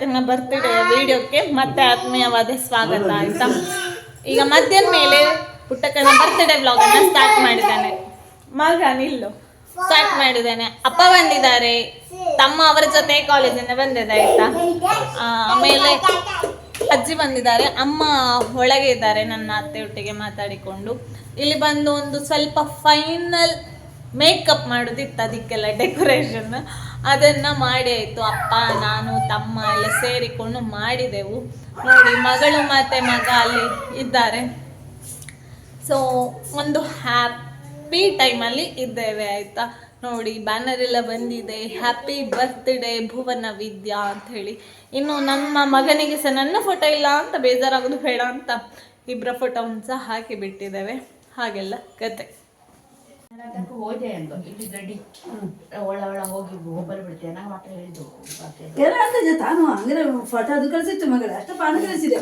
ಪುಟ್ಟಕ್ಕನ birthday ವಿಡಿಯೋಕ್ಕೆ ಮತ್ತೆ ಆತ್ಮೀಯವಾದ ಸ್ವಾಗತ ಆಯ್ತಾ? ಈಗ ಮಧ್ಯಾಹ್ನ ಮೇಲೆ ಪುಟ್ಟಕ್ಕನ ಬರ್ತ್ಡೇ ವ್ಲಾಗ್ ಅನ್ನ ಸ್ಟಾರ್ಟ್ ಮಾಡಿದ್ದಾನೆ. ಮಗ ನಿಲ್ಲು. ಸ್ಟಾರ್ಟ್ ಮಾಡಿದ್ದಾನೆ. ಅಪ್ಪ ಬಂದಿದ್ದಾರೆ. ತಮ್ಮ ಅವರ ಜೊತೆ ಕಾಲೇಜಿಂದ ಬಂದಿದೆ ಆಯ್ತಾ? ಆಮೇಲೆ ಅಜ್ಜಿ ಬಂದಿದ್ದಾರೆ. ಅಮ್ಮ ಒಳಗೆ ಇದ್ದಾರೆ ನನ್ನ ಅತ್ತೆ ಒಟ್ಟಿಗೆ ಮಾತಾಡಿಕೊಂಡು. ಇಲ್ಲಿ ಬಂದು ಒಂದು ಸ್ವಲ್ಪ ಫೈನಲ್ ಮೇಕಪ್ ಮಾಡೋದಿತ್ತು ಅದಕ್ಕೆಲ್ಲ ಡೆಕೋರೇಷನ್. ಅದನ್ನ ಮಾಡಿ ಆಯ್ತು. ಅಪ್ಪ, ನಾನು, ತಮ್ಮ ಎಲ್ಲ ಸೇರಿಕೊಂಡು ಮಾಡಿದೆವು. ನೋಡಿ, ಮಗಳು ಮತ್ತೆ ಮಗ ಅಲ್ಲಿ ಇದ್ದಾರೆ. ಸೊ ಒಂದು ಹ್ಯಾಪಿ ಟೈಮಲ್ಲಿ ಇದ್ದೇವೆ ಆಯ್ತಾ? ನೋಡಿ ಬ್ಯಾನರ್ ಎಲ್ಲ ಬಂದಿದೆ. ಹ್ಯಾಪಿ ಬರ್ತ್ಡೇ ಭುವನ ವಿದ್ಯಾ ಅಂತ ಹೇಳಿ. ಇನ್ನು ನಮ್ಮ ಮಗನಿಗೆ ಸಹ ನನ್ನ ಫೋಟೋ ಇಲ್ಲ ಅಂತ ಬೇಜಾರಾಗೋದು ಬೇಡ ಅಂತ ಇಬ್ಬರ ಫೋಟೋವನ್ನು ಸಹ ಹಾಕಿ ಬಿಟ್ಟಿದ್ದೇವೆ. ಹಾಗೆಲ್ಲ ಕತೆ. ಹೋದೆ ಅಂದು. ಇಲ್ಲಿ ರೆಡಿ ಒಳ ಒಳ ಹೋಗಿ ಒಬ್ಬರು ಬಿಡ್ತೇನೆ ನಾವು ಮಾತ್ರ ಹೇಳಿದ್ದು ಬರ್ತೇನೆ. ಏನೋ ತಾನು ಹಂಗಾರೆ ಫೋಟೋ ಅದು ಕಳಿಸಿತ್ತು ಮಗಳ. ಅಷ್ಟು ಪಾನ ಕಳಿಸಿದೆ.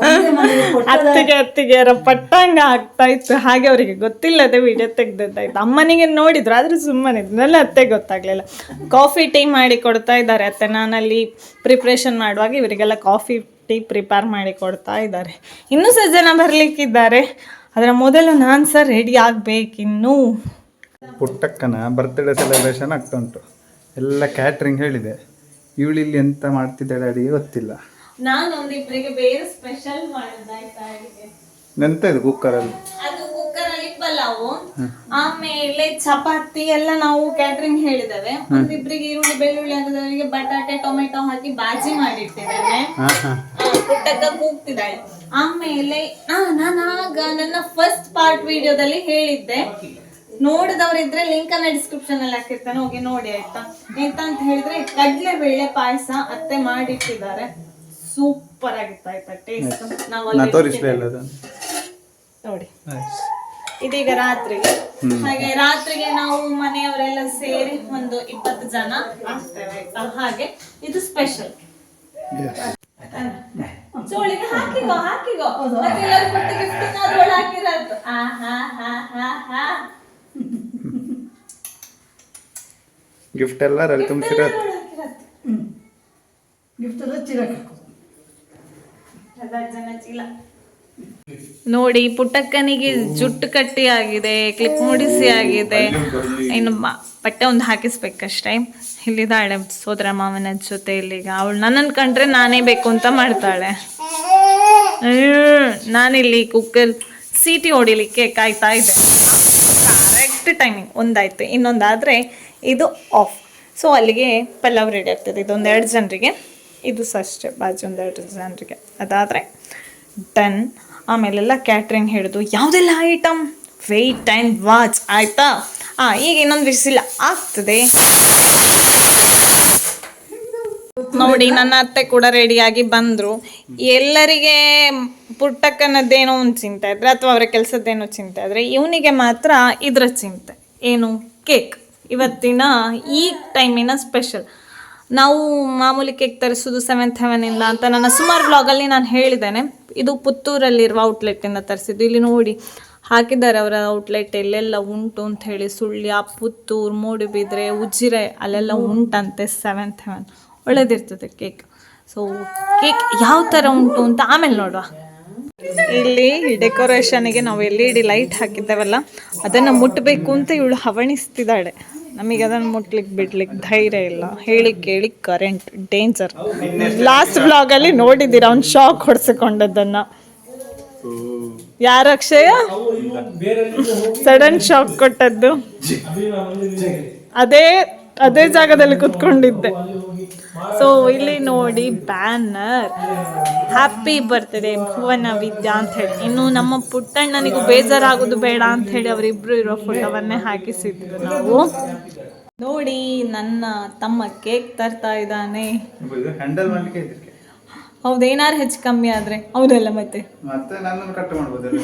ಒಂದೇ ಮನೆಗೆ ಕೊಟ್ಟದ ಅತ್ತಿಗೆ ಅತ್ತಿಗೆ ಪಟ್ಟಂಗ ಆಗ್ತಾ ಇತ್ತು. ಹಾಗೆ ಅವರಿಗೆ ಗೊತ್ತಿಲ್ಲದೆ ವಿಡಿಯೋ ತೆಗ್ದದ್ದಾಯ್ತು. ಅಮ್ಮನಿಗೆ ನೋಡಿದ್ರು ಆದ್ರೆ ಸುಮ್ಮನೆ ನನ್ನ ಅತ್ತೆ ಗೊತ್ತಾಗ್ಲಿಲ್ಲ. ಕಾಫಿ ಟೀ ಮಾಡಿ ಕೊಡ್ತಾ ಇದ್ದಾರೆ ಅತ್ತೆ. ನಾನಲ್ಲಿ ಪ್ರಿಪ್ರೇಷನ್ ಮಾಡುವಾಗ ಇವರಿಗೆಲ್ಲ ಕಾಫಿ ಟೀ ಪ್ರಿಪೇರ್ ಮಾಡಿ ಕೊಡ್ತಾ ಇದ್ದಾರೆ. ಇನ್ನೂ ಸಹ ಜನ ಬರ್ಲಿಕ್ಕಿದ್ದಾರೆ. ಅದರ ಮೊದಲು ನಾನು ಸರ್ ರೆಡಿ ಆಗಬೇಕಿನ್ನು ಪುಟ್ಟಕ್ಕನ ಬರ್ತ್ಡೇ ಸೆಲೆಬ್ರೇಷನ್ ಆಗ್ತಾ ಉಂಟು ಎಲ್ಲ ಕ್ಯಾಟ್ರಿಂಗ್ ಹೇಳಿದೆ. ಇವಳು ಇಲ್ಲಿ ಎಂತ ಮಾಡ್ತಿದ್ದಾಳೆ ಅಡಿಗೆ ಗೊತ್ತಿಲ್ಲ. ನಾನು ಒಂದಿಬ್ಬರಿಗೆ ಬೇರೆ ಸ್ಪೆಷಲ್ ಮಾಡಿದ್ದಾಯ್ತಾ ಎಂತ ಇದು ಕುಕ್ಕರಲ್ಲಿ? ಅದು ಕುಕ್ಕರ್ ಪಲಾವು ಆಮೇಲೆ ಚಪಾತಿ ಎಲ್ಲ ನಾವು ಕ್ಯಾಟ್ರಿಂಗ್ ಹೇಳಿದ್ದೇವೆ. ಒಂದಿಬ್ರಿಗೆ ಈರುಳ್ಳಿ ಬೆಳ್ಳುಳ್ಳಿ ಹಾಕಿದವರಿಗೆ ಬಟಾಟೆ ಟೊಮೆಟೊ ಹಾಕಿ ಬಾಜಿ ಮಾಡಿಟ್ಟಿದ್ದೇನೆ ಪುಟ್ಟಕ್ಕ ಕೂಗ್ತಿದ್ದಾಳೆ. ಆಮೇಲೆ ನಾನು ನಾನಾಗ ನನ್ನ ಫಸ್ಟ್ ಪಾರ್ಟ್ ವಿಡಿಯೋದಲ್ಲಿ ಹೇಳಿದ್ದೆ. ನೋಡಿದವರಿದ್ರೆ ಲಿಂಕ್ ಅನ್ನ ಡಿಸ್ಕ್ರಿಪ್ಷನ್ ಅಲ್ಲಿ ಹಾಕಿರ್ತಾನೆ. ಹೋಗಿ ನೋಡಿ ಆಯ್ತಾ? ಎಂತ ಅಂತ ಹೇಳಿದ್ರೆ ಕಡ್ಲೆ ಬೇಳೆ ಪಾಯಸ ಅತ್ತೆ ಮಾಡಿಟ್ಟಿದ್ದಾರೆ. ಸೂಪರ್ ಆಗಿತ್ತು ಆಯ್ತಾ? ಟೇಸ್ಟ್ ನಾವು ತೋರಿಸ್ಲೇ ಇಲ್ಲ ನೋಡಿ. ಇದೀಗ ರಾತ್ರಿಗೆ ಹಾಗೆ ರಾತ್ರಿಗೆ ನಾವು ಮನೆಯವರೆಲ್ಲ ಸೇರಿ ಒಂದು ಇಪ್ಪತ್ತು ಜನ ಹಾಗೆ. ಇದು ಸ್ಪೆಷಲ್. ಚೋಳಿಗೆ ಹಾಕಿಗೋ ಹಾಕಿಗೋ ಮತ್ತೆ ಎಲ್ಲರೂ ಕೊಟ್ಟು ಗಿಫ್ಟ್ ಅದ್ರೊಳಗೆ ಹಾಕಿರೋದು ಆ ಹಾ ಹಾ ಹಾ ಹಾ. ಗಿಫ್ಟ್ ತುಂಬಿಸಿರೋದು ಅದ್ರೊಳಗೆ ಗಿಫ್ಟ್ ಎಲ್ಲ ಚೀಲ ಹಾಕೋದು. ಜನ ಚೀಲ ನೋಡಿ ಪುಟ್ಟಕ್ಕನಿಗೆ ಜುಟ್ಟು ಕಟ್ಟಿ ಆಗಿದೆ ಕ್ಲಿಪ್ ಮುಡಿಸಿ ಆಗಿದೆ. ಇನ್ನು ಬಟ್ಟೆ ಒಂದು ಹಾಕಿಸ್ಬೇಕಷ್ಟೇ. ಇಲ್ಲಿದ್ದಾಳೆ ಸೋದರ ಮಾವನ ಜೊತೆ ಇಲ್ಲಿಗ. ಅವಳು ನನ್ನನ್ನು ಕಂಡ್ರೆ ನಾನೇ ಬೇಕು ಅಂತ ಮಾಡ್ತಾಳೆ. ಹ್ಮ್, ನಾನಿಲ್ಲಿ ಕುಕ್ಕರ್ ಸೀಟಿ ಹೊಡಿಲಿಕ್ಕೆ ಕಾಯ್ತಾ ಇದ್ದೆ. Correct timing ಒಂದಾಯ್ತು. ಇನ್ನೊಂದಾದ್ರೆ ಇದು ಆಫ್ ಸೊ ಅಲ್ಲಿಗೆ ಪಲಾವ್ ರೆಡಿ ಆಗ್ತದೆ. ಇದೊಂದು ಎರಡು ಜನರಿಗೆ. ಇದು ಸಹ ಅಷ್ಟೇ ಬಾಜು ಒಂದೆರಡು ಜನರಿಗೆ. ಅದಾದರೆ ಡನ್ ಆಮೇಲೆಲ್ಲ ಕ್ಯಾಟ್ರಿಂಗ್ ಹಿಡಿದು ಯಾವುದೆಲ್ಲ ಐಟಮ್ ವೆಯ್ಟ್ ಆ್ಯಂಡ್ ವಾಚ್ ಆಯಿತಾ? ಹಾಂ ಈಗ ಇನ್ನೊಂದು ವಿಸಿಲ್ ಆಗ್ತದೆ. ನೋಡಿ, ನನ್ನ ಅತ್ತೆ ಕೂಡ ರೆಡಿಯಾಗಿ ಬಂದರು. ಎಲ್ಲರಿಗೆ ಪುಟ್ಟಕ್ಕನದ್ದೇನೋ ಒಂದು ಚಿಂತೆ ಇದ್ರೆ ಅಥವಾ ಅವರ ಕೆಲಸದ್ದೇನೋ ಚಿಂತೆ ಆದರೆ, ಇವನಿಗೆ ಮಾತ್ರ ಇದರ ಚಿಂತೆ. ಏನು? ಕೇಕ್. ಇವತ್ತಿನ ಈ ಟೈಮಿನ ಸ್ಪೆಷಲ್ ನಾವು ಮಾಮೂಲಿ ಕೇಕ್ ತರಿಸೋದು ಸೆವೆಂತ್ ಹೆವೆನಿಂದ ಅಂತ ನನ್ನ ಸುಮಾರು ಬ್ಲಾಗಲ್ಲಿ ನಾನು ಹೇಳಿದ್ದೇನೆ. ಇದು ಪುತ್ತೂರಲ್ಲಿರುವ ಔಟ್ಲೆಟ್ಟಿಂದ ತರಿಸಿದ್ದು. ಇಲ್ಲಿ ನೋಡಿ, ಹಾಕಿದ್ದಾರೆ ಅವರ ಔಟ್ಲೆಟ್ ಎಲ್ಲೆಲ್ಲ ಉಂಟು ಅಂತ ಹೇಳಿ. ಸುಳ್ಯ ಪುತ್ತೂರು ಮೂಡುಬಿದ್ರೆ ಉಜಿರೆ ಅಲ್ಲೆಲ್ಲ ಉಂಟಂತೆ ಸೆವೆಂತ್ ಹೆವೆನ್ ಒಳ್ಳೇದಿರ್ತದೆ ಕೇಕ್ ಸೊ ಕೇಕ್ ಯಾವ ಥರ ಉಂಟು ಅಂತ ಆಮೇಲೆ ನೋಡುವ. ಇಲ್ಲಿ ಡೆಕೋರೇಷನ್ಗೆ ನಾವು ಎಲ್ ಇ ಡಿ ಲೈಟ್ ಹಾಕಿದ್ದೇವಲ್ಲ, ಅದನ್ನು ಮುಟ್ಟಬೇಕು ಅಂತ ಇವಳು ಹವಣಿಸ್ತಿದ್ದಾಳೆ. ನಮಗೆ ಅದನ್ನು ಮುಟ್ಲಿಕ್ಕೆ ಬಿಡ್ಲಿಕ್ಕೆ ಧೈರ್ಯ ಇಲ್ಲ. ಹೇಳಿ ಕೇಳಿ ಕರೆಂಟ್ ಡೇಂಜರ್ ಲಾಸ್ಟ್ ಬ್ಲಾಗಲ್ಲಿ ನೋಡಿದ್ದೀರಾ ಅವ್ನು ಶಾಕ್ ಹೊಡ್ಸಿಕೊಂಡದ್ದನ್ನು. ಯಾರ ಅಕ್ಷಯ? ಸಡನ್ ಶಾಕ್ ಕೊಟ್ಟದ್ದು. ಅದೇ ಅದೇ ಜಾಗದಲ್ಲಿ ಕುತ್ಕೊಂಡಿದ್ದೆ. ಸೊ ಇಲ್ಲಿ ನೋಡಿ banner happy birthday Bhuvana Vidya ಅಂತ ಹೇಳಿ. ಇನ್ನು ನಮ್ಮ ಪುಟ್ಟಣ್ಣನಿಗೂ ಬೇಜಾರಾಗೋದು ಬೇಡ ಅಂತ ಹೇಳಿ ಅವರಿಬ್ರು ಇರೋ ಫೋಟೋವನ್ನೇ ಹಾಕಿಸಿದ್ರು ನಾವು. ನೋಡಿ ನನ್ನ ತಮ್ಮ ಕೇಕ್ ತರ್ತಾ ಇದ್ದಾನೆ. ಇದು ಹ್ಯಾಂಡಲ್ ಮಾಡ್ಲಿಕ್ಕೆ ಇದಕ್ಕೆ ಹೌದು ಏನಾರು ಹೆಚ್ಚು ಕಮ್ಮಿ ಆದ್ರೆ. ಹೌದಲ್ಲ ಮತ್ತೆ? ಮತ್ತೆ ನನ್ನನ್ನು ಕಟ್ ಮಾಡ್ಬೋದಲ್ಲ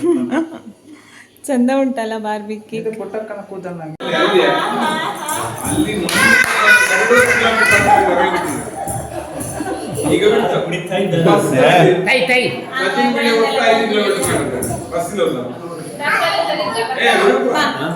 ಚಂದ ಉಂಟಲ್ಲ ಬಾರ್ಬಿ ಕೇಕ್ ಪುಟ್ಟಕ್ಕನ ಕೂದಲ್ ತೈ ತೈ. you.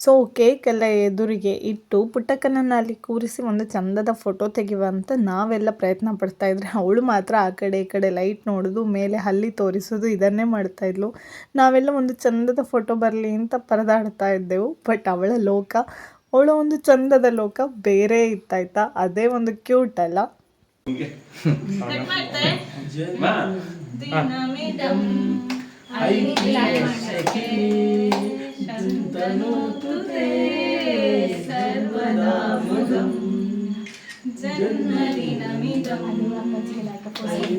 ಸೊ ಕೇಕ್ ಎಲ್ಲ ಎದುರಿಗೆ ಇಟ್ಟು ಪುಟ್ಟಕ್ಕನನ್ನು ಅಲ್ಲಿ ಕೂರಿಸಿ ಒಂದು ಚಂದದ ಫೋಟೋ ತೆಗೆಯುವಂತ ನಾವೆಲ್ಲ ಪ್ರಯತ್ನ ಪಡ್ತಾ ಇದ್ರೆ ಅವಳು ಮಾತ್ರ ಆ ಕಡೆ ಈ ಕಡೆ ಲೈಟ್ ನೋಡೋದು ಮೇಲೆ ಹಲ್ಲಿ ತೋರಿಸೋದು ಇದನ್ನೇ ಮಾಡ್ತಾ ಇದ್ಲು. ನಾವೆಲ್ಲ ಒಂದು ಚಂದದ ಫೋಟೋ ಬರಲಿ ಅಂತ ಪರದಾಡ್ತಾ ಇದ್ದೆವು ಬಟ್ ಅವಳ ಲೋಕ ಅವಳ ಒಂದು ಚಂದದ ಲೋಕ ಬೇರೆ ಇತ್ತಾಯ್ತಾ? ಅದೇ ಒಂದು ಕ್ಯೂಟ್ ಅಲ್ಲ? शन्तनुतु ते सर्वदा मुदं जन्मदिनमिदं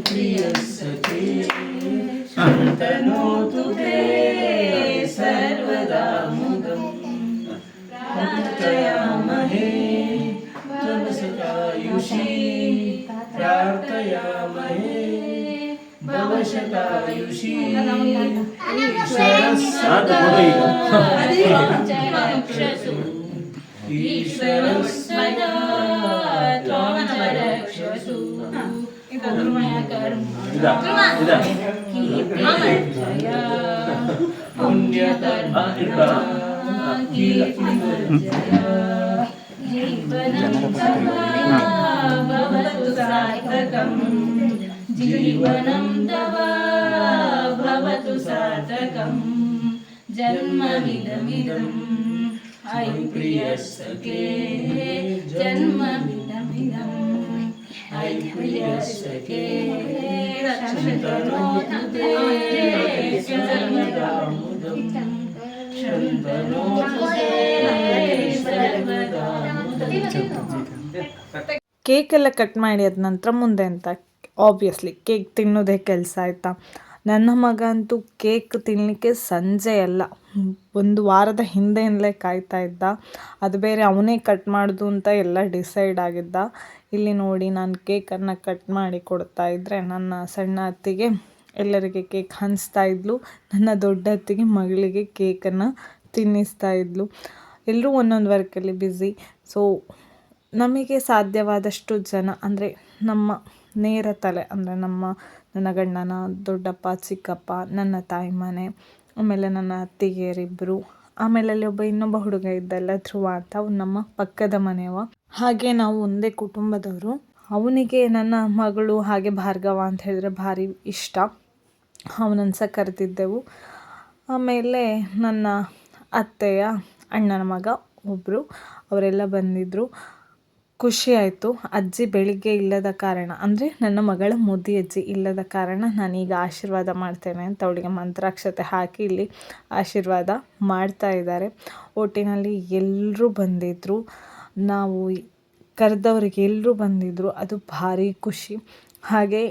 प्रियस्य ते शन्तनुतु ते ಶತಾಯುಷಿ ಸರಸ್ಸು ಈಶ್ವರ ರಕ್ಷಸು ಕರ್ಮ ಕರ್ಮ पुण्यकर्म जीवनं भवतु सायकम् तव भवतु सार्थकं जन्ममिदमिदम् अयि प्रियसखे जन्ममिदमिदम् अयि प्रियसखे शन्तनोतु ते सर्वदा मुदम् शन्तनोतु ते सर्वदा मुदम् ಕೇಕ್ ಎಲ್ಲ ಕಟ್ ಮಾಡಿ ಆದ ನಂತರ ಮುಂದೆ ಅಂತ ಆಬ್ವಿಯಸ್ಲಿ ಕೇಕ್ ತಿನ್ನೋದೇ ಕೆಲಸ ಆಯಿತಾ? ನನ್ನ ಮಗ ಅಂತೂ ಕೇಕ್ ತಿನ್ನಲಿಕ್ಕೆ ಸಂಜೆ ಅಲ್ಲ. ಒಂದು ವಾರದ ಹಿಂದೆಯಿಂದಲೇ ಕಾಯ್ತಾ ಇದ್ದ. ಅದು ಬೇರೆ ಅವನೇ ಕಟ್ ಮಾಡೋದು ಅಂತ ಎಲ್ಲ ಡಿಸೈಡ್ ಆಗಿದ್ದ. ಇಲ್ಲಿ ನೋಡಿ ನಾನು ಕೇಕನ್ನು ಕಟ್ ಮಾಡಿ ಕೊಡ್ತಾ ಇದ್ದರೆ ನನ್ನ ಸಣ್ಣ ಅತ್ತಿಗೆ ಎಲ್ಲರಿಗೆ ಕೇಕ್ ಹಂಚ್ತಾ ಇದ್ಲು. ನನ್ನ ದೊಡ್ಡ ಅತ್ತಿಗೆ ಮಗಳಿಗೆ ಕೇಕನ್ನು ತಿನ್ನಿಸ್ತಾ ಇದ್ಲು. ಎಲ್ಲರೂ ಒಂದೊಂದು ವರ್ಕಲ್ಲಿ ಬ್ಯುಸಿ ಸೊ ನಮಗೆ ಸಾಧ್ಯವಾದಷ್ಟು ಜನ, ಅಂದರೆ ನಮ್ಮ ನೇರ ತಲೆ ಅಂದರೆ ನಮ್ಮ ನನ್ನ ಗಂಡನ ದೊಡ್ಡಪ್ಪ, ಚಿಕ್ಕಪ್ಪ, ನನ್ನ ತಾಯಿ ಮನೆ, ಆಮೇಲೆ ನನ್ನ ಅತ್ತಿಗೆಯರಿಬ್ಬರು ಆಮೇಲೆ ಅಲ್ಲಿ ಒಬ್ಬ ಇನ್ನೊಬ್ಬ ಹುಡುಗ ಇದ್ದಲ್ಲ, ಧ್ರುವ ಅಂತ, ಅವ್ನು ನಮ್ಮ ಪಕ್ಕದ ಮನೆಯವ. ಹಾಗೆ ನಾವು ಒಂದೇ ಕುಟುಂಬದವರು. ಅವನಿಗೆ ನನ್ನ ಮಗಳು ಹಾಗೆ ಭಾರ್ಗವ ಅಂತ ಹೇಳಿದ್ರೆ ಭಾರಿ ಇಷ್ಟ. ಅವನನ್ನು ಸಹ ಕರೆದಿದ್ದೆವು. ಆಮೇಲೆ ನನ್ನ ಅತ್ತೆಯ ಅಣ್ಣನ ಮಗ ಒಬ್ಬರು ಅವರೆಲ್ಲ ಬಂದಿದ್ದರು ಖುಷಿ ಆಯಿತು. ಅಜ್ಜಿ ಬೆಳಿಗ್ಗೆ ಇಲ್ಲದ ಕಾರಣ, ಅಂದರೆ ನನ್ನ ಮಗಳ ಮುದಿ ಅಜ್ಜಿ ಇಲ್ಲದ ಕಾರಣ ನಾನೀಗ ಆಶೀರ್ವಾದ ಮಾಡ್ತೇನೆ ಅಂತ ಅವಳಿಗೆ ಮಂತ್ರಾಕ್ಷತೆ ಹಾಕಿ ಇಲ್ಲಿ ಆಶೀರ್ವಾದ ಮಾಡ್ತಾ ಇದ್ದಾರೆ. ಒಟ್ಟಿನಲ್ಲಿ ಎಲ್ಲರೂ ಬಂದಿದ್ದರು ನಾವು ಕರೆದವ್ರಿಗೆ ಎಲ್ಲರೂ ಬಂದಿದ್ದರು ಅದು ಭಾರಿ ಖುಷಿ. ಹಾಗೆ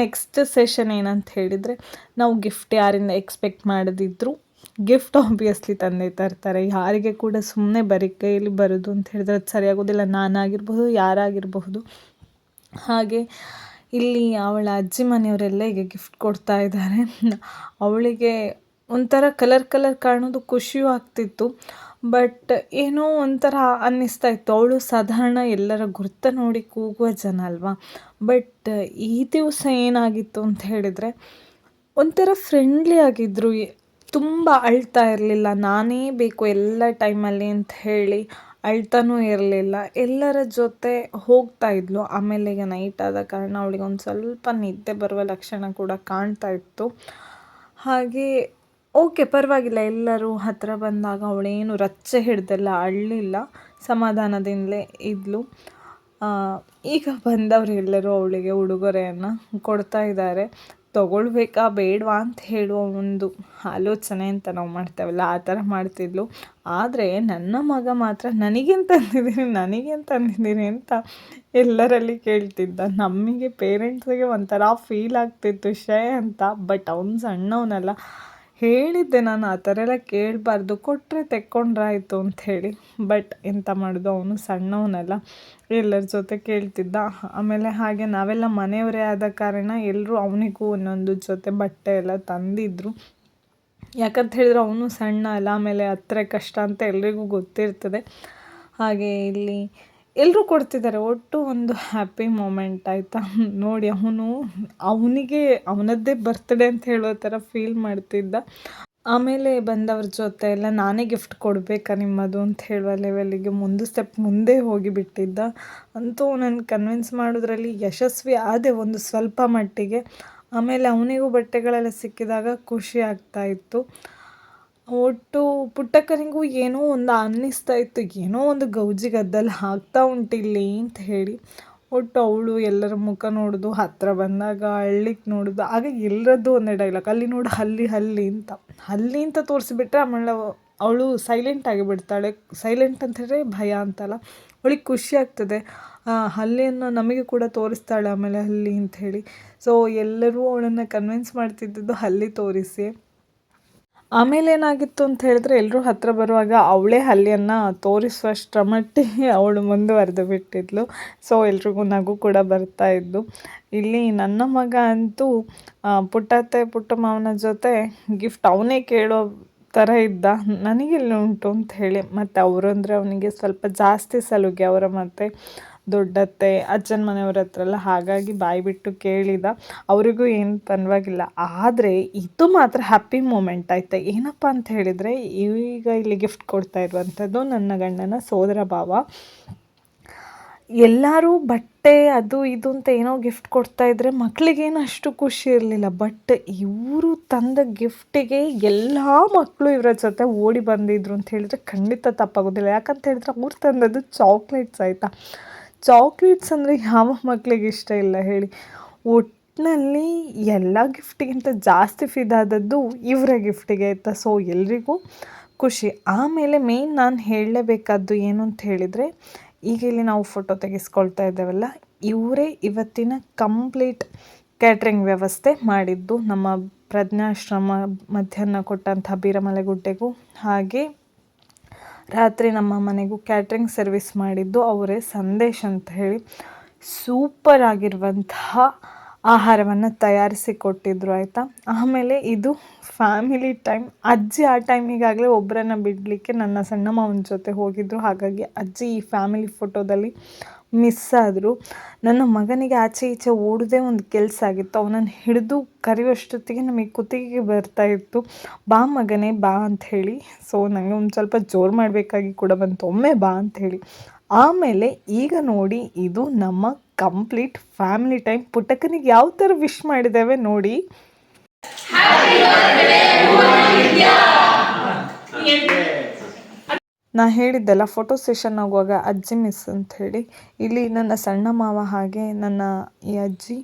ನೆಕ್ಸ್ಟ್ ಸೆಷನ್ ಏನಂತ ಹೇಳಿದರೆ, ನಾವು ಗಿಫ್ಟ್ ಯಾರಿಂದ ಎಕ್ಸ್ಪೆಕ್ಟ್ ಮಾಡದಿದ್ದರೂ ಗಿಫ್ಟ್ ಆಬ್ವಿಯಸ್ಲಿ ತಂದೆ ತರ್ತಾರೆ. ಯಾರಿಗೆ ಕೂಡ ಸುಮ್ಮನೆ ಬರೀ ಕೈಯಲ್ಲಿ ಬರೋದು ಅಂತ ಹೇಳಿದ್ರೆ ಅದು ಸರಿಯಾಗೋದಿಲ್ಲ ನಾನಾಗಿರ್ಬೋದು ಯಾರಾಗಿರಬಹುದು. ಹಾಗೆ ಇಲ್ಲಿ ಅವಳ ಅಜ್ಜಿ ಮನೆಯವರೆಲ್ಲ ಈಗ ಗಿಫ್ಟ್ ಕೊಡ್ತಾ ಇದ್ದಾರೆ. ಅವಳಿಗೆ ಒಂಥರ ಕಲರ್ ಕಲರ್ ಕಾಣೋದು ಖುಷಿಯೂ ಆಗ್ತಿತ್ತು. ಬಟ್ ಏನೋ ಒಂಥರ ಅನ್ನಿಸ್ತಾ ಇತ್ತು. ಅವಳು ಸಾಧಾರಣ ಎಲ್ಲರ ಗುರ್ತ ನೋಡಿ ಕೂಗುವ ಜನ ಅಲ್ವಾ? ಬಟ್ ಈ ದಿವಸ ಏನಾಗಿತ್ತು ಅಂತ ಹೇಳಿದರೆ ಒಂಥರ ಫ್ರೆಂಡ್ಲಿ ಆಗಿದ್ದರು ತುಂಬ ಅಳ್ತಾ ಇರಲಿಲ್ಲ. ನಾನೇ ಬೇಕು ಎಲ್ಲ ಟೈಮಲ್ಲಿ ಅಂತ ಹೇಳಿ ಅಳ್ತಾನೂ ಇರಲಿಲ್ಲ. ಎಲ್ಲರ ಜೊತೆ ಹೋಗ್ತಾ ಇದ್ಲು. ಆಮೇಲೆ ಈಗ ನೈಟ್ ಆದ ಕಾರಣ ಅವಳಿಗೆ ಒಂದು ಸ್ವಲ್ಪ ನಿದ್ದೆ ಬರುವ ಲಕ್ಷಣ ಕೂಡ ಕಾಣ್ತಾ ಇತ್ತು. ಹಾಗೆ ಓಕೆ ಪರವಾಗಿಲ್ಲ. ಎಲ್ಲರೂ ಹತ್ತಿರ ಬಂದಾಗ ಅವಳೇನು ರಚ್ಚೆ ಹಿಡ್ದೆಲ್ಲ ಅಳ್ಳಿಲ್ಲ. ಸಮಾಧಾನದಿಂದಲೇ ಇದ್ಲು. ಈಗ ಬಂದವರು ಎಲ್ಲರೂ ಅವಳಿಗೆ ಉಡುಗೊರೆಯನ್ನು ಕೊಡ್ತಾ ಇದ್ದಾರೆ. ತಗೊಳ್ಬೇಕಾ ಬೇಡವಾ ಅಂತ ಹೇಳುವ ಒಂದು ಆಲೋಚನೆ ಅಂತ ನಾವು ಮಾಡ್ತೇವಲ್ಲ, ಆ ಥರ ಮಾಡ್ತಿದ್ಲು. ಆದರೆ ನನ್ನ ಮಗ ಮಾತ್ರ ನನಗೇನು ತಂದಿದ್ದೀನಿ ನನಗೇನು ತಂದಿದ್ದೀನಿ ಅಂತ ಎಲ್ಲರಲ್ಲಿ ಕೇಳ್ತಿದ್ದ. ನಮಗೆ ಪೇರೆಂಟ್ಸಿಗೆ ಒಂಥರ ಫೀಲ್ ಆಗ್ತಿತ್ತು ಶೇ ಅಂತ ಬಟ್ ಅವ್ನು ಸಣ್ಣವನಲ್ಲ. ಹೇಳಿದ್ದೆ ನಾನು, ಆ ಥರ ಎಲ್ಲ ಕೇಳಬಾರ್ದು. ಕೊಟ್ಟರೆ ತೆಕ್ಕೊಂಡ್ರಾಯಿತು ಅಂತ ಹೇಳಿ ಬಟ್ ಎಂತ ಮಾಡೋದು, ಅವನು ಸಣ್ಣವನಲ್ಲ. ಎಲ್ಲರ ಜೊತೆ ಕೇಳ್ತಿದ್ದ. ಆಮೇಲೆ ಹಾಗೆ ನಾವೆಲ್ಲ ಮನೆಯವರೇ ಆದ ಕಾರಣ ಎಲ್ಲರೂ ಅವನಿಗೂ ಒಂದೊಂದು ಜೊತೆ ಬಟ್ಟೆ ಎಲ್ಲ ತಂದಿದ್ರು. ಯಾಕಂತ ಹೇಳಿದ್ರೆ ಅವನು ಸಣ್ಣ ಅಲ್ಲ, ಆಮೇಲೆ ಹತ್ರ ಕಷ್ಟ ಅಂತ ಎಲ್ರಿಗೂ ಗೊತ್ತಿರ್ತದೆ. ಹಾಗೆ ಇಲ್ಲಿ ಎಲ್ಲರೂ ಕೊಡ್ತಿದ್ದಾರೆ. ಒಟ್ಟು ಒಂದು ಹ್ಯಾಪಿ ಮೂಮೆಂಟ್ ಆಯಿತಾ? ನೋಡಿ, ಅವನು, ಅವನಿಗೆ, ಅವನದ್ದೇ ಬರ್ತ್ಡೇ ಅಂತ ಹೇಳೋ ಥರ ಫೀಲ್ ಮಾಡ್ತಿದ್ದ. ಆಮೇಲೆ ಬಂದವ್ರ ಜೊತೆ ಎಲ್ಲ ನಾನೇ ಗಿಫ್ಟ್ ಕೊಡಬೇಕಾ ನಿಮ್ಮದು ಅಂತ ಹೇಳುವ ಲೆವೆಲ್ಲಿಗೆ ಮುಂದೆ ಸ್ಟೆಪ್ ಮುಂದೆ ಹೋಗಿಬಿಟ್ಟಿದ್ದ ಅಂತೂ ನನ್ನ ಕನ್ವಿನ್ಸ್ ಮಾಡೋದ್ರಲ್ಲಿ ಯಶಸ್ವಿ ಆದೆ ಒಂದು ಸ್ವಲ್ಪ ಮಟ್ಟಿಗೆ. ಆಮೇಲೆ ಅವನಿಗೂ ಬಟ್ಟೆಗಳೆಲ್ಲ ಸಿಕ್ಕಿದಾಗ ಖುಷಿ ಆಗ್ತಾ ಇತ್ತು. ಒಟ್ಟು ಪುಟ್ಟಕ್ಕನಿಗೂ ಏನೋ ಒಂದು ಅನ್ನಿಸ್ತಾ ಇತ್ತು ಏನೋ ಒಂದು ಗೌಜಿ ಗದ್ದಲ ಆಗ್ತಾ ಉಂಟಿಲ್ಲಿ ಅಂತ ಹೇಳಿ. ಒಟ್ಟು ಅವಳು ಎಲ್ಲರ ಮುಖ ನೋಡಿದು ಹತ್ತಿರ ಬಂದಾಗ ಹಳ್ಳಿಗೆ ನೋಡೋದು ಆಗ ಎಲ್ಲರದ್ದು ಒಂದೇ ಡೈಲಾಗ್ ಅಲ್ಲಿ ನೋಡು, ಅಲ್ಲಿ ಹಲ್ಲಿ ಅಂತ. ಅಲ್ಲಿ ಅಂತ ತೋರಿಸಿಬಿಟ್ರೆ ಆಮೇಲೆ ಅವಳು ಸೈಲೆಂಟ್ ಆಗಿಬಿಡ್ತಾಳೆ ಸೈಲೆಂಟ್ ಅಂತ ಹೇಳಿದ್ರೆ ಭಯ ಅಂತಲ್ಲ. ಅವಳಿಗೆ ಖುಷಿ ಆಗ್ತದೆ. ಹಲ್ಲಿಯನ್ನು ನಮಗೆ ಕೂಡ ತೋರಿಸ್ತಾಳೆ ಆಮೇಲೆ ಹಲ್ಲಿ ಅಂತ ಹೇಳಿ. ಸೊ ಎಲ್ಲರೂ ಅವಳನ್ನು ಕನ್ವಿನ್ಸ್ ಮಾಡ್ತಿದ್ದದ್ದು ಹಲ್ಲಿ ತೋರಿಸಿ. ಆಮೇಲೆ ಏನಾಗಿತ್ತು ಅಂತ ಹೇಳಿದ್ರೆ ಎಲ್ಲರೂ ಹತ್ತಿರ ಬರುವಾಗ ಅವಳೇ ಹಲ್ಲಿಯನ್ನು ತೋರಿಸುವಷ್ಟರ ಮಟ್ಟಿಗೆ ಅವಳು ಮುಂದುವರೆದು ಬಿಟ್ಟಿದ್ಲು. ಸೊ ಎಲ್ರಿಗೂ ನಗು ಕೂಡ ಬರ್ತಾ ಇದ್ದು. ಇಲ್ಲಿ ನನ್ನ ಮಗ ಅಂತೂ ಪುಟ್ಟತ್ತೆ ಪುಟ್ಟ ಮಾವನ ಜೊತೆ ಗಿಫ್ಟ್ ಅವನೇ ಕೇಳೋ ಥರ ಇದ್ದ. ನನಗೆಲ್ಲ ಉಂಟು ಅಂತ ಹೇಳಿ. ಮತ್ತು ಅವರು ಅಂದರೆ ಅವನಿಗೆ ಸ್ವಲ್ಪ ಜಾಸ್ತಿ ಸಲುಗೆ ಅವರ ಮತ್ತು ದೊಡ್ಡತ್ತೆ ಅಜ್ಜನ ಮನೆಯವ್ರ ಹತ್ರ ಎಲ್ಲ ಹಾಗಾಗಿ ಬಾಯಿ ಬಿಟ್ಟು ಕೇಳಿದ. ಅವರಿಗೂ ಏನು ಪರವಾಗಿಲ್ಲ. ಆದರೆ ಇದು ಮಾತ್ರ ಹ್ಯಾಪಿ ಮೂಮೆಂಟ್ ಆಯಿತು? ಏನಪ್ಪ ಅಂತ ಹೇಳಿದರೆ, ಈಗ ಇಲ್ಲಿ ಗಿಫ್ಟ್ ಕೊಡ್ತಾ ಇರುವಂಥದ್ದು ನನ್ನ ಗಂಡನ ಸೋದರ ಭಾವ. ಎಲ್ಲರೂ ಬಟ್ಟೆ ಅದು ಇದು ಅಂತ ಏನೋ ಗಿಫ್ಟ್ ಕೊಡ್ತಾ ಇದ್ರೆ ಮಕ್ಕಳಿಗೇನು ಅಷ್ಟು ಖುಷಿ ಇರಲಿಲ್ಲ. ಬಟ್ ಇವರು ತಂದ ಗಿಫ್ಟಿಗೆ ಎಲ್ಲ ಮಕ್ಕಳು ಇವರ ಜೊತೆ ಓಡಿ ಬಂದಿದ್ರು ಅಂತ ಹೇಳಿದ್ರೆ ಖಂಡಿತ ತಪ್ಪಾಗೋದಿಲ್ಲ. ಯಾಕಂತ ಹೇಳಿದ್ರೆ ಅವ್ರು ತಂದದ್ದು ಚಾಕ್ಲೇಟ್ಸ್ ಆಯಿತಾ? ಚಾಕ್ಲೇಟ್ಸ್ ಅಂದರೆ ಯಾವ ಮಕ್ಕಳಿಗೆ ಇಷ್ಟ ಇಲ್ಲ ಹೇಳಿ. ಒಟ್ಟಿನಲ್ಲಿ ಎಲ್ಲ ಗಿಫ್ಟಿಗಿಂತ ಜಾಸ್ತಿ ಫಿದಾದದ್ದು ಇವರ ಗಿಫ್ಟಿಗೆ ಆಯಿತಾ. ಸೊ ಎಲ್ರಿಗೂ ಖುಷಿ. ಆಮೇಲೆ ಮೇಯ್ನ್ ನಾನು ಹೇಳಲೇಬೇಕಾದ್ದು ಏನು ಅಂತ ಹೇಳಿದರೆ, ಈಗ ಇಲ್ಲಿ ನಾವು ಫೋಟೋ ತೆಗೆಸ್ಕೊಳ್ತಾ ಇದ್ದೇವಲ್ಲ, ಇವರೇ ಇವತ್ತಿನ ಕಂಪ್ಲೀಟ್ ಕ್ಯಾಟ್ರಿಂಗ್ ವ್ಯವಸ್ಥೆ ಮಾಡಿದ್ದು ನಮ್ಮ ಪ್ರಜ್ಞಾಶ್ರಮ ಮಧ್ಯಾಹ್ನ ಕೊಟ್ಟಂಥ ಬೀರಮಲೆಗುಡ್ಡೆಗೂ ಹಾಗೆ ರಾತ್ರಿ ನಮ್ಮ ಮನೆಗೂ ಕ್ಯಾಟ್ರಿಂಗ್ ಸರ್ವಿಸ್ ಮಾಡಿದ್ದು ಅವರೇ ಸಂದೇಶ್ ಅಂತ ಹೇಳಿ. ಸೂಪರ್ ಆಗಿರುವಂತಹ ಆಹಾರವನ್ನು ತಯಾರಿಸಿ ಕೊಟ್ಟಿದ್ರು, ಆಯಿತಾ? ಆಮೇಲೆ ಇದು ಫ್ಯಾಮಿಲಿ ಟೈಮ್ ಅಜ್ಜಿ ಆ ಟೈಮಿಗಾಗಲೇ ಒಬ್ಬರನ್ನು ಬಿಡಲಿಕ್ಕೆ ನನ್ನ ಸಣ್ಣ ಮಾವನ ಜೊತೆ ಹೋಗಿದ್ದರು ಹಾಗಾಗಿ ಅಜ್ಜಿ ಈ ಫ್ಯಾಮಿಲಿ ಫೋಟೋದಲ್ಲಿ ಮಿಸ್ ಆದರು ನನ್ನ ಮಗನಿಗೆ ಆಚೆ ಈಚೆ ಓಡೋದೇ ಒಂದು ಕೆಲಸ ಆಗಿತ್ತು. ಅವನನ್ನು ಹಿಡಿದು ಕರೆಯುವಷ್ಟೊತ್ತಿಗೆ ನಮಗೆ ಕುತ್ತಿಗೆಗೆ ಬರ್ತಾ ಇತ್ತು. ಬಾ ಮಗನೇ, ಬಾ ಅಂತ ಹೇಳಿ. ಸೊ ನನಗೆ ಒಂದು ಸ್ವಲ್ಪ ಜೋರು ಮಾಡಬೇಕಾಗಿ ಕೂಡ ಬಂತು. ಒಮ್ಮೆ ಬಾ ಅಂತ ಹೇಳಿ. ಆಮೇಲೆ ಈಗ ನೋಡಿ, ಇದು ನಮ್ಮ ಕಂಪ್ಲೀಟ್ ಫ್ಯಾಮಿಲಿ ಟೈಮ್. ಪುಟಕನಿಗೆ ಯಾವ ಥರ ವಿಶ್ ಮಾಡಿದ್ದೇವೆ ನೋಡಿ. ನಾ ಹೇಳಿದ್ದೆಲ್ಲ ಫೋಟೋ ಸೆಷನ್ ಆಗುವಾಗ ಅಜ್ಜಿ ಮಿಸ್ ಅಂತ ಹೇಳಿ, ಇಲ್ಲಿ ನನ್ನ ಸಣ್ಣ ಮಾವ ಹಾಗೆ ನನ್ನ ಈ ಅಜ್ಜಿ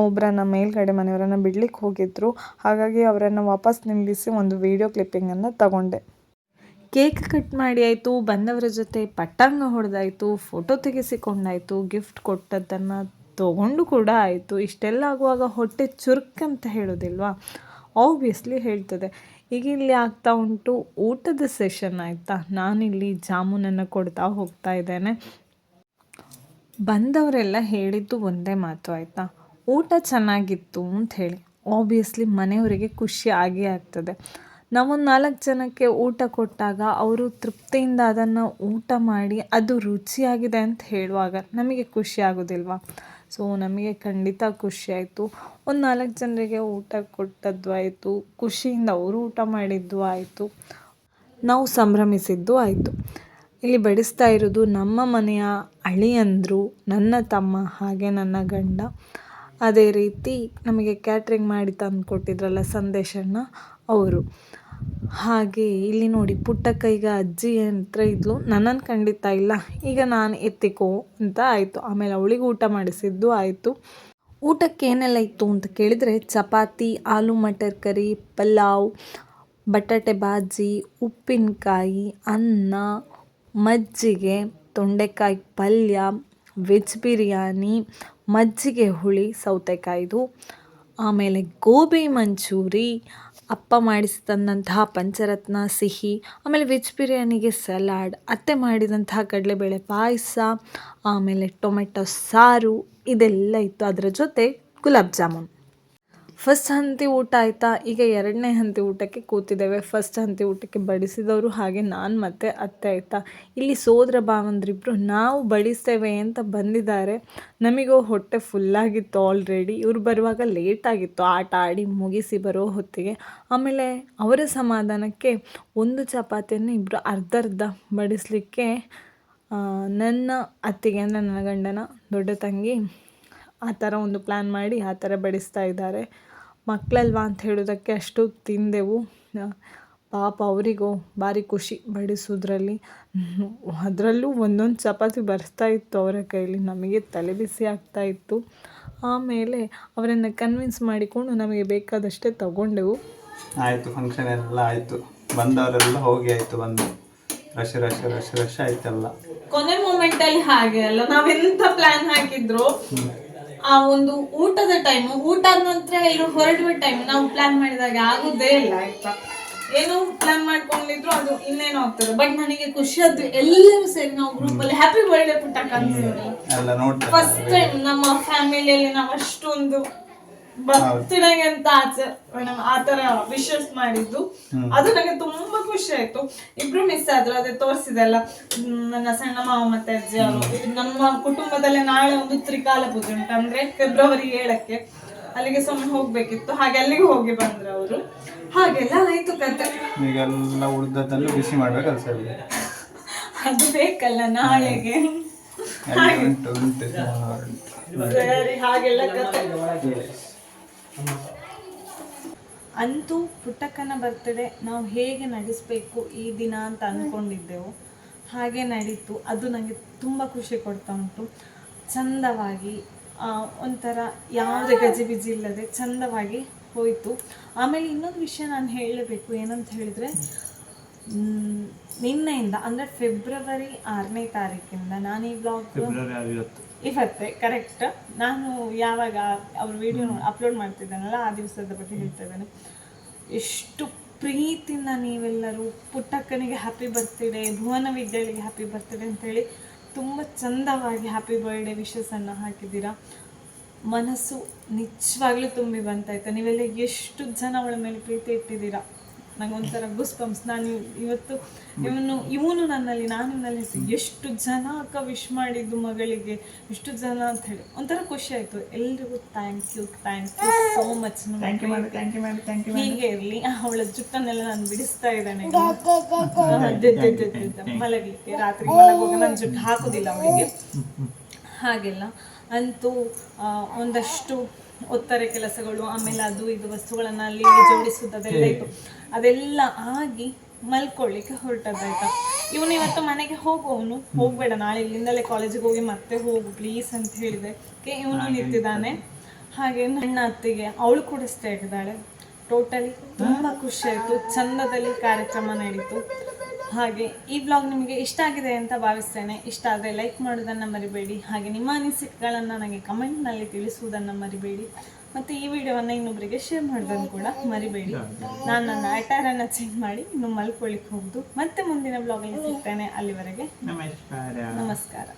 ಒಬ್ಬರನ್ನ ಮೇಲ್ಗಡೆ ಮನೆಯವರನ್ನು ಬಿಡ್ಲಿಕ್ಕೆ ಹೋಗಿದ್ರು. ಹಾಗಾಗಿ ಅವರನ್ನು ವಾಪಸ್ ನಿಲ್ಲಿಸಿ ಒಂದು ವಿಡಿಯೋ ಕ್ಲಿಪ್ಪಿಂಗನ್ನು ತಗೊಂಡೆ. ಕೇಕ್ ಕಟ್ ಮಾಡಿ ಆಯಿತು, ಬಂದವರ ಜೊತೆ ಪಟ್ಟಾಂಗ ಹೊಡೆದಾಯಿತು ಫೋಟೋ ತೆಗೆಸಿಕೊಂಡಾಯಿತು ಗಿಫ್ಟ್ ಕೊಟ್ಟದ್ದನ್ನು ತೊಗೊಂಡು ಕೂಡ ಆಯಿತು. ಇಷ್ಟೆಲ್ಲ ಆಗುವಾಗ ಹೊಟ್ಟೆ ಚುರುಕಂತ ಹೇಳೋದಿಲ್ವಾ? ಆಬ್ವಿಯಸ್ಲಿ ಹೇಳ್ತದೆ. ಈಗ ಇಲ್ಲಿ ಆಗ್ತಾ ಉಂಟು ಊಟದ ಸೆಷನ್ ಆಯಿತಾ? ನಾನಿಲ್ಲಿ ಜಾಮೂನನ್ನು ಕೊಡ್ತಾ ಹೋಗ್ತಾ ಇದ್ದೇನೆ. ಬಂದವರೆಲ್ಲ ಹೇಳಿದ್ದು ಒಂದೇ ಮಾತು ಆಯಿತಾ? ಊಟ ಚೆನ್ನಾಗಿತ್ತು ಅಂತ ಹೇಳಿ. ಆಬ್ವಿಯಸ್ಲಿ ಮನೆಯವರಿಗೆ ಖುಷಿ ಆಗೇ ಆಗ್ತದೆ. ನಾವೊಂದು ನಾಲ್ಕು ಜನಕ್ಕೆ ಊಟ ಕೊಟ್ಟಾಗ ಅವರು ತೃಪ್ತಿಯಿಂದ ಅದನ್ನು ಊಟ ಮಾಡಿ ಅದು ರುಚಿಯಾಗಿದೆ ಅಂತ ಹೇಳುವಾಗ ನಮಗೆ ಖುಷಿ ಆಗೋದಿಲ್ವಾ? ಸೊ ನಮಗೆ ಖಂಡಿತ ಖುಷಿ ಆಯಿತು. ಒಂದು ನಾಲ್ಕು ಜನರಿಗೆ ಊಟ ಕೊಟ್ಟದ್ದು ಆಯಿತು ಖುಷಿಯಿಂದ ಅವರು ಊಟ ಮಾಡಿದ್ದು ಆಯಿತು. ನಾವು ಸಂಭ್ರಮಿಸಿದ್ದು ಆಯಿತು. ಇಲ್ಲಿ ಬಡಿಸ್ತಾ ಇರೋದು ನಮ್ಮ ಮನೆಯ ಅಳಿಯಂದರು, ನನ್ನ ತಮ್ಮ, ಹಾಗೆ ನನ್ನ ಗಂಡ. ಅದೇ ರೀತಿ ನಮಗೆ ಕ್ಯಾಟ್ರಿಂಗ್ ಮಾಡಿ ತಂದು ಕೊಟ್ಟಿದ್ರಲ್ಲ ಸಂದೇಶನ ಅವರು. ಹಾಗೆ ಇಲ್ಲಿ ನೋಡಿ ಪುಟ್ಟಕ್ಕ ಈಗ ಅಜ್ಜಿ ಹತ್ರ ಇದ್ಲು. ನನ್ನನ್ನು ಖಂಡಿತ ಇಲ್ಲ. ಈಗ ನಾನು ಎತ್ತಿಕೋ ಅಂತ ಆಯಿತು. ಆಮೇಲೆ ಅವಳಿಗೆ ಊಟ ಮಾಡಿಸಿದ್ದು ಆಯಿತು. ಊಟಕ್ಕೆ ಏನೆಲ್ಲ ಇತ್ತು ಅಂತ ಕೇಳಿದರೆ, ಚಪಾತಿ, ಆಲೂ ಮಟರ್ ಕರಿ, ಪಲಾವ್, ಬಟಾಟೆ ಬಾಜಿ, ಉಪ್ಪಿನಕಾಯಿ, ಅನ್ನ, ಮಜ್ಜಿಗೆ, ತೊಂಡೆಕಾಯಿ ಪಲ್ಯ, ವೆಜ್ ಬಿರಿಯಾನಿ, ಮಜ್ಜಿಗೆ ಹುಳಿ, ಸೌತೆಕಾಯಿದು, ಆಮೇಲೆ ಗೋಬಿ ಮಂಚೂರಿ ಅಪ್ಪ ಮಾಡಿಸಿ ತಂದಂತಹ ಪಂಚರತ್ನ, ಸಿಹಿ, ಆಮೇಲೆ ವೆಜ್ ಬಿರಿಯಾನಿಗೆ ಸಲಾಡ್, ಅತ್ತೆ ಮಾಡಿದಂತಹ ಕಡಲೆಬೇಳೆ ಪಾಯಸ, ಆಮೇಲೆ ಟೊಮೆಟೊ ಸಾರು, ಇದೆಲ್ಲ ಇತ್ತು. ಅದರ ಜೊತೆ ಗುಲಾಬ್ ಜಾಮೂನ್. ಫಸ್ಟ್ ಹಂತಿ ಊಟ ಆಯಿತಾ? ಈಗ ಎರಡನೇ ಹಂತಿ ಊಟಕ್ಕೆ ಕೂತಿದ್ದೇವೆ. ಫಸ್ಟ್ ಹಂತಿ ಊಟಕ್ಕೆ ಬಡಿಸಿದವರು ಹಾಗೆ ನಾನು ಮತ್ತೆ ಅತ್ತೆ ಆಯಿತಾ? ಇಲ್ಲಿ ಸೋದರ ಭಾವಂದ್ರಿಬ್ರು ನಾವು ಬಡಿಸ್ತೇವೆ ಅಂತ ಬಂದಿದ್ದಾರೆ. ನಮಗೂ ಹೊಟ್ಟೆ ಫುಲ್ಲಾಗಿತ್ತು ಆಲ್ರೆಡಿ ಇವ್ರು ಬರುವಾಗ ಲೇಟ್ ಆಗಿತ್ತು. ಆಟ ಆಡಿ ಮುಗಿಸಿ ಬರೋ ಹೊತ್ತಿಗೆ. ಆಮೇಲೆ ಅವರ ಸಮಾಧಾನಕ್ಕೆ ಒಂದು ಚಪಾತಿಯನ್ನು ಇಬ್ಬರು ಅರ್ಧ ಅರ್ಧ ಬಡಿಸಲಿಕ್ಕೆ ನನ್ನ ಅತ್ತಿಗೆ ಅಂದರೆ ನನ್ನ ಗಂಡನ ದೊಡ್ಡ ತಂಗಿ ಆ ಥರ ಒಂದು ಪ್ಲ್ಯಾನ್ ಮಾಡಿ ಆ ಥರ ಬಡಿಸ್ತಾ ಇದ್ದಾರೆ. ಮಕ್ಕಳಲ್ವಾ ಅಂತ ಹೇಳೋದಕ್ಕೆ ಅಷ್ಟು ತಿಂದೆವು. ಪಾಪ ಅವರಿಗೂ ಭಾರಿ ಖುಷಿ ಬಡಿಸೋದ್ರಲ್ಲಿ. ಅದರಲ್ಲೂ ಒಂದೊಂದು ಚಪಾತಿ ಬರ್ತಾ ಇತ್ತು ಅವರ ಕೈಲಿ ನಮಗೆ ತಲೆ ಬಿಸಿ ಆಗ್ತಾ ಇತ್ತು. ಆಮೇಲೆ ಅವರನ್ನು ಕನ್ವಿನ್ಸ್ ಮಾಡಿಕೊಂಡು ನಮಗೆ ಬೇಕಾದಷ್ಟೇ ತಗೊಂಡೆವು. ಆಯಿತು ಫಂಕ್ಷನ್ ಎಲ್ಲ ಆಯಿತು. ಬಂದವರೆಲ್ಲ ಹೋಗಿ ಆಯಿತು ಬಂದು. ರಶ್ ರಶ್ ರಶ್ ರಶ್ ಆಯ್ತಲ್ಲ. ಕೊನೆ ಮೂಮೆಂಟ್ ಅಲ್ಲಿ ಹಾಗೆ ಅಲ್ಲ ನಾವೆಂತ ಪ್ಲಾನ್ ಹಾಕಿದ್ರು? ಆ ಒಂದು ಊಟದ ಟೈಮ್ ಊಟ ಆದ ನಂತರ ಎಲ್ಲರೂ ಹೊರಡುವ ಟೈಮ್ ನಾವು ಪ್ಲಾನ್ ಮಾಡಿದಾಗ ಆಗುದೇ ಇಲ್ಲ ಆಯ್ತಾ? ಏನೋ ಪ್ಲಾನ್ ಮಾಡ್ಕೊಂಡಿದ್ರು ಅದು ಇನ್ನೇನೋ ಆಗ್ತದೆ. ಬಟ್ ನನಗೆ ಖುಷಿ ಆದ್ರೆ ಎಲ್ಲರೂ ಸೇರಿ ನಾವು ಗ್ರೂಪ್ ಅಲ್ಲಿ ಹ್ಯಾಪಿ ಬರ್ಡೇ ಪುಟ್ಟ ಕನ್ಸಿದ್ರು ಫಸ್ಟ್ ಟೈಮ್ ನಮ್ಮ ಫ್ಯಾಮಿಲಿಯಲ್ಲಿ ನಾವು ಅಷ್ಟೊಂದು ಬರ್ತ್ಡೇಗೆ ಅಂತ ಆಚೆ ಮೇಡಮ್ ಆ ತರ ವಿಶಸ್ ಮಾಡಿದ್ದು. ಅದು ನನಗೆ ತುಂಬಾ ಖುಷಿ ಆಯ್ತು. ಇಬ್ರು ಮಿಸ್ ಆದ್ರು ಅದೇ ತೋರಿಸಿದೆಲ್ಲ ನನ್ನ ಸಣ್ಣ ಮಾವ ಮತ್ತೆ ಅಜ್ಜಿ ಅವರು. ನಮ್ಮ ಕುಟುಂಬದಲ್ಲಿ ನಾಳೆ ಒಂದು ತ್ರಿಕಾಲ ಪೂಜೆ ಉಂಟು. ಅಂದ್ರೆ ಫೆಬ್ರವರಿ ಏಳಕ್ಕೆ. ಅಲ್ಲಿಗೆ ಸುಮ್ಮನೆ ಹೋಗ್ಬೇಕಿತ್ತು. ಹಾಗೆ ಅಲ್ಲಿಗೆ ಹೋಗಿ ಬಂದ್ರು ಅವರು. ಹಾಗೆಲ್ಲ ಆಯ್ತು ಕತೆ ಈಗೆಲ್ಲ ಉಳಿದದ್ದನ್ನು ಬಿಸಿ ಮಾಡ್ಬೇಕು ಕೆಲಸ ಇದೆ ಅದು ಬೇಕಲ್ಲ ನಾಳೆಗೆ. ಹಾಗೆ ಸರಿ ಹಾಗೆಲ್ಲ ಕತೆ ಅಂತೂ ಪುಟ್ಟಕ್ಕನ ಬರ್ತಡೆ ನಾವು ಹೇಗೆ ನಡೆಸ್ಬೇಕು ಈ ದಿನ ಅಂತ ಅಂದ್ಕೊಂಡಿದ್ದೆವು ಹಾಗೆ ನಡೀತು. ಅದು ನನಗೆ ತುಂಬ ಖುಷಿ ಕೊಡ್ತಾ ಉಂಟು. ಚಂದವಾಗಿ ಒಂಥರ ಯಾವುದೇ ಗಜಿಬಿಜಿ ಇಲ್ಲದೆ ಚಂದವಾಗಿ ಹೋಯಿತು. ಆಮೇಲೆ ಇನ್ನೊಂದು ವಿಷಯ ನಾನು ಹೇಳಬೇಕು. ಏನಂತ ಹೇಳಿದರೆ ನಿನ್ನೆಯಿಂದ, ಅಂದರೆ ಫೆಬ್ರವರಿ ಆರನೇ ತಾರೀಕಿಂದ ನಾನು ಈ ಬ್ಲಾಗ್ ಇವತ್ತೇ ಕರೆಕ್ಟ್ ನಾನು ಯಾವಾಗ ಅವ್ರ ವಿಡಿಯೋ ಅಪ್ಲೋಡ್ ಮಾಡ್ತಿದ್ದಾನಲ್ಲ ಆ ದಿವಸದ ಬಗ್ಗೆ ಹೇಳ್ತಾ ಇದ್ದೇನೆ ಎಷ್ಟು ಪ್ರೀತಿಯಿಂದ ನೀವೆಲ್ಲರೂ ಪುಟ್ಟಕ್ಕನಿಗೆ ಹ್ಯಾಪಿ ಬರ್ತಿಡೆ ಭುವನ ವಿದ್ಯಾಳಿಗೆ ಹ್ಯಾಪಿ ಬರ್ತಿಡೆ ಅಂತೇಳಿ ತುಂಬ ಚಂದವಾಗಿ ಹ್ಯಾಪಿ ಬರ್ಡೇ ವಿಶಸ್ಸನ್ನು ಹಾಕಿದ್ದೀರಾ. ಮನಸ್ಸು ನಿಜವಾಗ್ಲೂ ತುಂಬಿ ಬಂತಾಯ್ತು ನೀವೆಲ್ಲ ಎಷ್ಟು ಜನ ಅವಳ ಮೇಲೆ ಪ್ರೀತಿ ಇಟ್ಟಿದ್ದೀರಾ. ನಂಗೊಂಥರ ಗುಸ್ ಪಂಪ್ಸ್ ನಾನು ಇವತ್ತು ಇವನು ಇವನು ನನ್ನಲ್ಲಿ ನಾನು ನಲ್ಲಿ ಎಷ್ಟು ಜನ ಅಕ್ಕ ವಿಶ್ ಮಾಡಿದ್ದು ಮಗಳಿಗೆ ಎಷ್ಟು ಜನ ಅಂತ ಹೇಳಿ ಒಂಥರ ಖುಷಿ ಆಯ್ತು. ಎಲ್ರಿಗೂ thank you thank you so much thank you ಮಾಡಿ ಥ್ಯಾಂಕ್ ಯು ಮಾಡಿ ಥ್ಯಾಂಕ್ ಯು ಹೀಗೆ ಇರಲಿ. ಅವಳ ಜುಟ್ಟನ್ನೆಲ್ಲ ನಾನು ಬಿಡಿಸ್ತಾ ಇದ್ದಾನೆ. ಮಲಗಲಿಕ್ಕೆ ರಾತ್ರಿ ಮಲಗುವಾಗ ನಾನು ಜುಟ್ಟು ಹಾಕುದಿಲ್ಲ ಅವಳಿಗೆ. ಹಾಗೆಲ್ಲ. ಅಂತೂ ಆ, ಒಂದಷ್ಟು ಒತ್ತರೆ ಕೆಲಸಗಳು ಆಮೇಲೆ ಅದು ಇದು ವಸ್ತುಗಳನ್ನ ಅಲ್ಲಿ ಇಲ್ಲಿ ಜೋಡಿಸುವುದು ಅದೆಲ್ಲ ಇತ್ತು. ಅದೆಲ್ಲ ಆಗಿ ಮಲ್ಕೊಳ್ಳಿಕ್ಕೆ ಹೊರಟದ್ದಾಯ್ತಾ. ಇವನು ಇವತ್ತು ಮನೆಗೆ ಹೋಗುವವನು. ಹೋಗ್ಬೇಡ ನಾಳೆ ಇಲ್ಲಿಂದಲೇ ಕಾಲೇಜಿಗೆ ಹೋಗಿ ಮತ್ತೆ ಹೋಗು ಪ್ಲೀಸ್ ಅಂತ ಹೇಳಿದೆ. ಇವನು ನಿಂತಿದ್ದಾನೆ. ಹಾಗೆ ನನ್ನ ಅತ್ತಿಗೆ ಅವಳು ಕೂಡ ಸ್ಟೇ ಆಗಿದ್ದಾಳೆ. ಟೋಟಲಿ ತುಂಬ ಖುಷಿ ಆಯಿತು. ಚಂದದಲ್ಲಿ ಕಾರ್ಯಕ್ರಮ ನಡೀತು. ಹಾಗೆ ಈ ಬ್ಲಾಗ್ ನಿಮಗೆ ಇಷ್ಟ ಆಗಿದೆ ಅಂತ ಭಾವಿಸ್ತೇನೆ. ಇಷ್ಟ ಆದರೆ ಲೈಕ್ ಮಾಡೋದನ್ನು ಮರಿಬೇಡಿ. ಹಾಗೆ ನಿಮ್ಮ ಅನಿಸಿಕೆಗಳನ್ನು ನನಗೆ ಕಮೆಂಟ್ನಲ್ಲಿ ತಿಳಿಸುವುದನ್ನು ಮರಿಬೇಡಿ. ಮತ್ತು ಈ ವಿಡಿಯೋವನ್ನು ಇನ್ನೊಬ್ಬರಿಗೆ ಶೇರ್ ಮಾಡೋದನ್ನು ಕೂಡ ಮರಿಬೇಡಿ. ನಾನು ನನ್ನ ಅಟೈರನ್ನು ಚೇಂಜ್ ಮಾಡಿ ಇನ್ನು ಮಲ್ಕೊಳ್ಳಿಕ್ ಹೋಗುದು. ಮತ್ತೆ ಮುಂದಿನ ಬ್ಲಾಗಲ್ಲಿ ಸಿಗ್ತೇನೆ. ಅಲ್ಲಿವರೆಗೆ ನಮಸ್ಕಾರ.